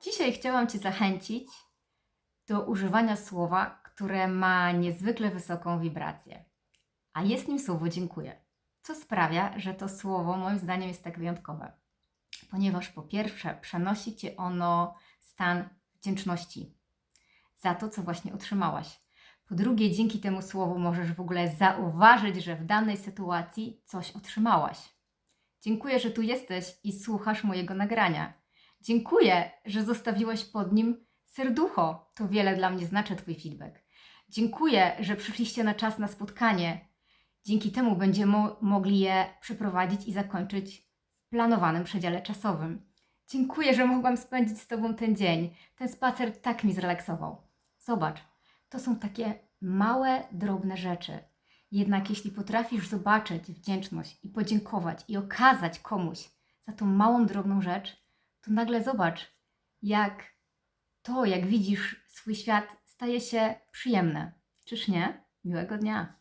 Dzisiaj chciałam Cię zachęcić do używania słowa, które ma niezwykle wysoką wibrację, a jest nim słowo dziękuję, co sprawia, że to słowo moim zdaniem jest tak wyjątkowe, ponieważ po pierwsze przenosi Cię ono stan wdzięczności za to, co właśnie otrzymałaś. Po drugie, dzięki temu słowu możesz w ogóle zauważyć, że w danej sytuacji coś otrzymałaś. Dziękuję, że tu jesteś i słuchasz mojego nagrania. Dziękuję, że zostawiłeś pod nim serducho. To wiele dla mnie znaczy Twój feedback. Dziękuję, że przyszliście na czas na spotkanie. Dzięki temu będziemy mo- mogli je przeprowadzić i zakończyć w planowanym przedziale czasowym. Dziękuję, że mogłam spędzić z Tobą ten dzień. Ten spacer tak mi zrelaksował. Zobacz, to są takie małe, drobne rzeczy. Jednak jeśli potrafisz zobaczyć wdzięczność i podziękować i okazać komuś za tą małą, drobną rzecz, to nagle zobacz, jak to, jak widzisz swój świat, staje się przyjemne. Czyż nie? Miłego dnia.